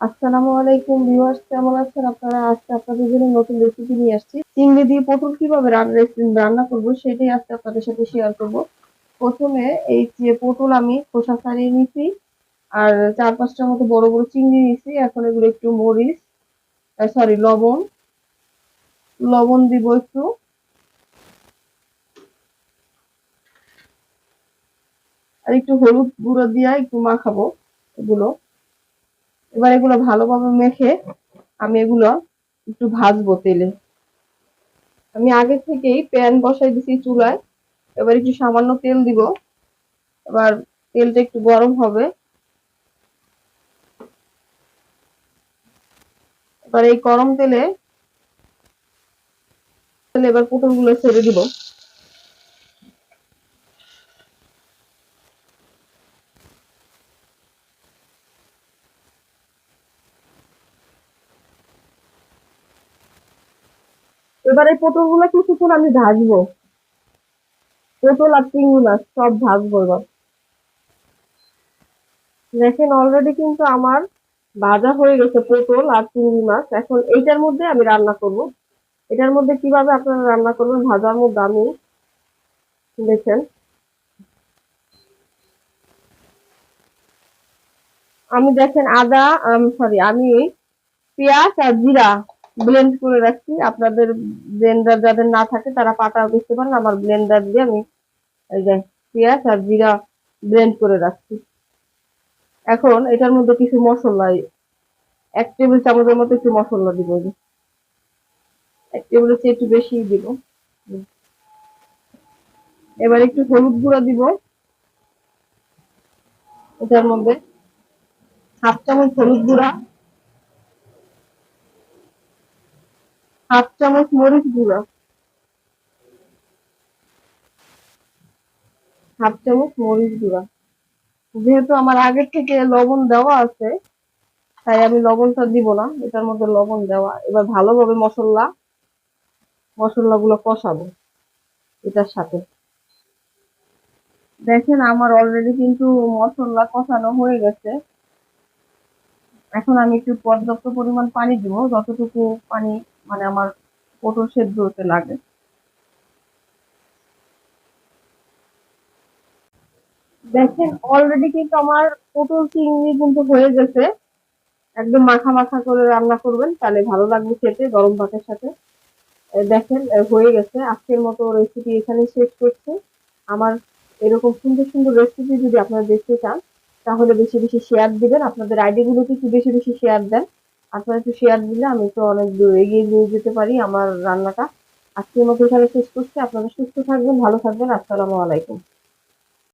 আসসালামু আলাইকুম ভিউয়ার্স, কেমন আছেন? আপনারা আজকে আপনাদের জন্য নতুন রেসিপি নিয়ে আসছি। চিংড়ি দিয়ে পটল কীভাবে রান্না রান্না করব সেটাই আজকে আপনাদের সাথে শেয়ার করব। প্রথমে এই যে পটল আমি খোসা ছাড়িয়ে নিয়েছি আর চার পাঁচটার মতো বড় বড় চিংড়ি নিয়েছি এখন এগুলো একটু মরিচ সরি লবণ। লবণ দিব একটু। আর একটু হলুদ গুঁড়ো দিয়ে একটু মাখাবো এগুলো। এবার এগুলো ভালোভাবে মেখে আমি এগুলো একটু ভাজবো তেলে। আমি আগে থেকেই প্যান বসাই দিছি চুলায়। এবার একটু সামান্য তেল দিব। এবার তেলটা একটু গরম হবে। এবার এই গরম তেলে এবার পটলগুলো ছেড়ে দিব। এবার এই পটলগুলো কিছুক্ষণ আমি ভাজবো। পটল আর চিংড়ি মাছ, সব ভাজবো এবার। দেখেন অলরেডি কিন্তু আমার ভাজা হয়ে গেছে পটল আর চিংড়ি মাছ। এখন এইটার মধ্যে আমি রান্না করব। এটার মধ্যে কীভাবে আপনারা রান্না করবেন, ভাজার মধ্যে আমি দেখেন। আমি দেখেন আদা সরি আমি পেঁয়াজ আর জিরা ব্লেন্ড করে রাখছি। আপনাদের ব্লেন্ডার যাদের না থাকে তারা পাটা দিতে পারেন, আমার ব্লেন্ডার দিয়ে আমি এই যে পেঁয়াজ আর জিরা ব্লেন্ড করে রাখছি। এখন এটার মধ্যে কিছু মশলা, এক টেবিল চামচের মতো একটু মশলা দিব। এক টেবিলের চেয়ে একটু বেশি দিব। এবার একটু হলুদ গুঁড়া দিব। এটার মধ্যে হাফ চামচ হলুদ গুঁড়া। হাফ চামচ মরিচ গুঁড়া। হাফ চামচ মরিচ গুঁড়া। যেহেতু আমার আগের থেকে লবণ দেওয়া আছে, তাই আমি লবণটা দিব না, এটার মধ্যে লবণ দেওয়া। এবার ভালোভাবে মশলা, মশলাগুলো কষাবো এটার সাথে। দেখেন আমার অলরেডি কিন্তু মশলা কষানো হয়ে গেছে। এখন আমি একটু পর্যাপ্ত পরিমাণ পানি দিব, যতটুকু পানি মানে আমার পটল সেদ্ধ হতে লাগে। দেখেন অলরেডি কিন্তু আমার পটল চিংড়ি কিন্তু হয়ে গেছে। একদম মাখা মাখা করে রান্না করবেন, তাহলে ভালো লাগবে খেতে গরম ভাতের সাথে। দেখেন হয়ে গেছে। আজকের মতো রেসিপি এখানে শেষ করছি। আমার এরকম সুন্দর সুন্দর রেসিপি যদি আপনারা দেখতে চান, তাহলে বেশি বেশি শেয়ার দিবেন। আপনাদের আইডি গুলোকে একটু বেশি বেশি শেয়ার দেন। আপনারা একটু শেয়ার দিলে আমি তো অনেক দূর এগিয়ে নিয়ে যেতে পারি আমার রান্নাটা। আজকের মতো এখানে শেষ করছি। আপনারা সুস্থ থাকবেন, ভালো থাকবেন। আসসালামু আলাইকুম।